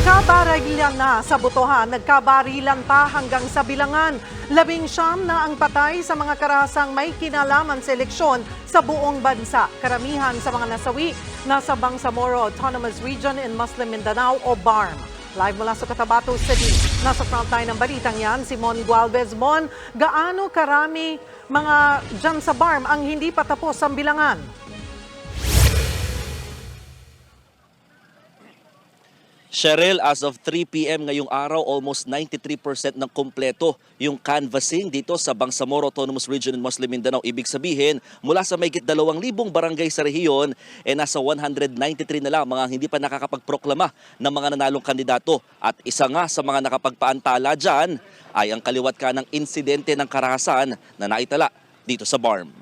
Nagkabarilan na sa botohan, nagkabarilan pa hanggang sa bilangan. Labing siyam na ang patay sa mga karasang may kinalaman sa eleksyon sa buong bansa. Karamihan sa mga nasawi nasa Bangsamoro Autonomous Region in Muslim Mindanao o BARM. Live mula sa Cotabato City. Nasa frontline ng balitang yan, si Mon Gualvez. Mon, gaano karami mga dyan sa BARM ang hindi pa tapos ang bilangan? Cheryl, as of 3 p.m. ngayong araw, almost 93% ng kompleto yung canvassing dito sa Bangsamoro Autonomous Region in Muslim Mindanao. Ibig sabihin, mula sa mayigit 2,000 barangay sa rehiyon, eh nasa 193 na lang mga hindi pa nakakapagproklama ng mga nanalong kandidato. At isa nga sa mga nakapagpaantala dyan ay ang kaliwat ka ng insidente ng karahasan na naitala dito sa BARM.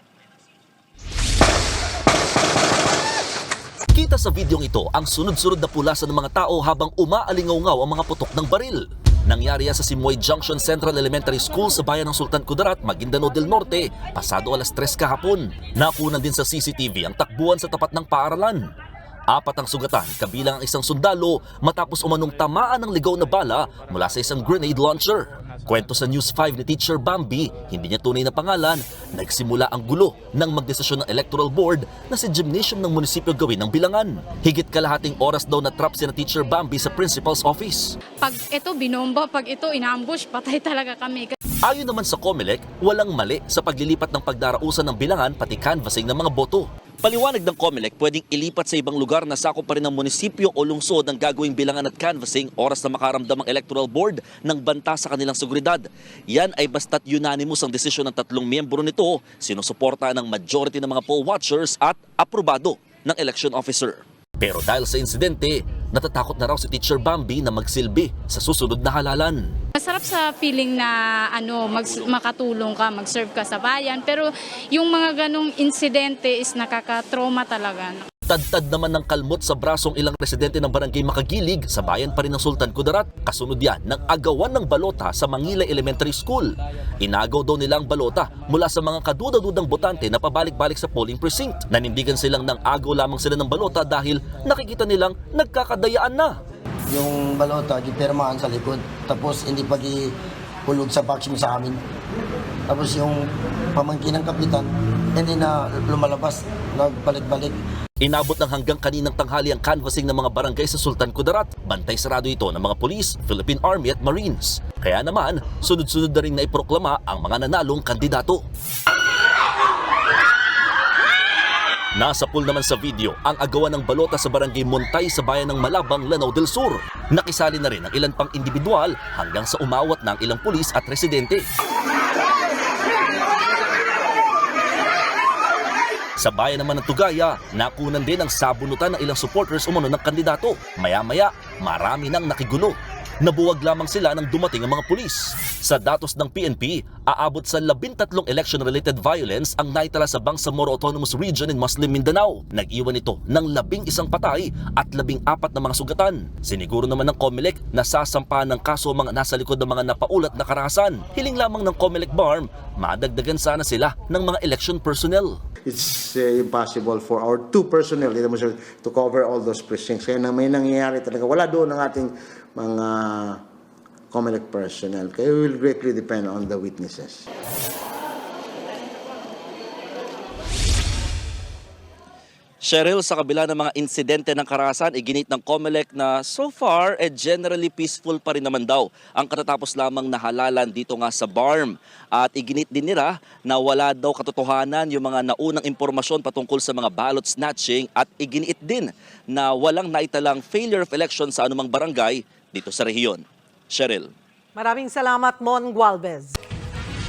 Kita sa videong ito ang sunod-sunod na pulasan ng mga tao habang umaalingaw-ngaw ang mga putok ng baril. Nangyari yan sa Simoy Junction Central Elementary School sa bayan ng Sultan Kudarat, Maguindanao del Norte, pasado alas 3 kahapon. Nakunan din sa CCTV ang takbuhan sa tapat ng paaralan. Apat ang sugatan, kabilang ang isang sundalo matapos umanong tamaan ng ligaw na bala mula sa isang grenade launcher. Kwento sa News 5 ni Teacher Bambi, hindi niya tunay na pangalan, nagsimula ang gulo nang magdesisyon ng Electoral Board na si gymnasium ng munisipyo gawin ng bilangan. Higit kalahating oras daw na trap si na Teacher Bambi sa principal's office. Pag ito binomba, pag ito inambush, patay talaga kami. Ayon naman sa COMELEC, walang mali sa paglilipat ng pagdarausan ng bilangan pati canvassing ng mga boto. Paliwanag ng COMELEC, pwedeng ilipat sa ibang lugar na sakop pa rin ng munisipyo o lungsod ang gagawing bilangan at canvassing oras na makaramdam ang electoral board ng banta sa kanilang seguridad. Yan ay basta't unanimous ang desisyon ng tatlong miyembro nito, sinusuporta ng majority ng mga poll watchers at aprobado ng election officer. Pero dahil sa insidente, natatakot na raw si Teacher Bambi na magsilbi sa susunod na halalan. Masarap sa feeling na ano, mag, makatulong ka, mag-serve ka sa bayan. Pero yung mga ganong insidente is nakaka-trauma talaga. Tadtad naman ng kalmot sa brasong ilang residente ng barangay Makagilig sa bayan pa rin ng Sultan Kudarat. Kasunod yan ng agawan ng balota sa Mangila Elementary School. Inagaw daw nila ang balota mula sa mga kadudadudang botante na pabalik-balik sa polling precinct. Nanindigan silang ng agaw lamang sila ng balota dahil nakikita nilang nagkakadayaan na. yung balota gipirmahan sa likod tapos hindi pa hulog sa vaccine sa amin tapos yung pamangkin ng kapitan hindi na lumalabas nagbalik-balik Inabot ng hanggang kaninang tanghali ang canvassing ng mga barangay sa Sultan Kudarat. Bantay sarado ito ng mga polis, Philippine Army at Marines. Kaya naman, sunod-sunod na rin naiproklama ang mga nanalong kandidato. Nasa pool naman sa video ang agawan ng balota sa barangay Montay sa bayan ng Malabang, Lanao del Sur. Nakisali na rin ang ilan pang individual hanggang sa umawat ng ilang pulis at residente. Sa bayan naman ng Tugaya, nakunan din ang sabunutan ng ilang supporters umano ng kandidato. Maya-maya, marami nang nakigulo. Nabuwag lamang sila nang dumating ang mga pulis. Sa datos ng PNP, aabot sa 13 election-related violence ang naitala sa Bangsamoro Autonomous Region in Muslim Mindanao. Nag-iwan ito ng labing isang patay at labing apat na mga sugatan. Siniguro naman ng COMELEC na sasampahan ng kaso mga nasa likod ng mga napaulat na karahasan. Hiling lamang ng COMELEC BARM, madagdagan sana sila ng mga election personnel. It's uh, impossible for our two personnel dito mo, sir, to cover all those precincts. Kaya na may nangyayari talaga. Wala doon ang ating mga COMELEC personnel. Kaya it will greatly depend on the witnesses. Cheryl, sa kabila ng mga insidente ng karahasan, iginit ng COMELEC na so far, eh, generally peaceful pa rin naman daw ang katatapos lamang na halalan dito nga sa BARM. At iginit din nila na wala daw katotohanan yung mga naunang impormasyon patungkol sa mga ballot snatching at iginit din na walang naitalang failure of election sa anumang barangay dito sa rehiyon. Cheryl. Maraming salamat, Mon Gualvez.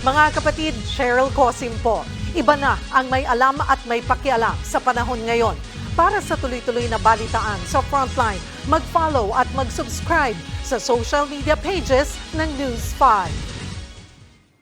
Mga kapatid, Cheryl Cosim po. Iba na ang may alam at may pakialam sa panahon ngayon. Para sa tuloy-tuloy na balitaan sa Frontline, mag-follow at mag-subscribe sa social media pages ng News 5.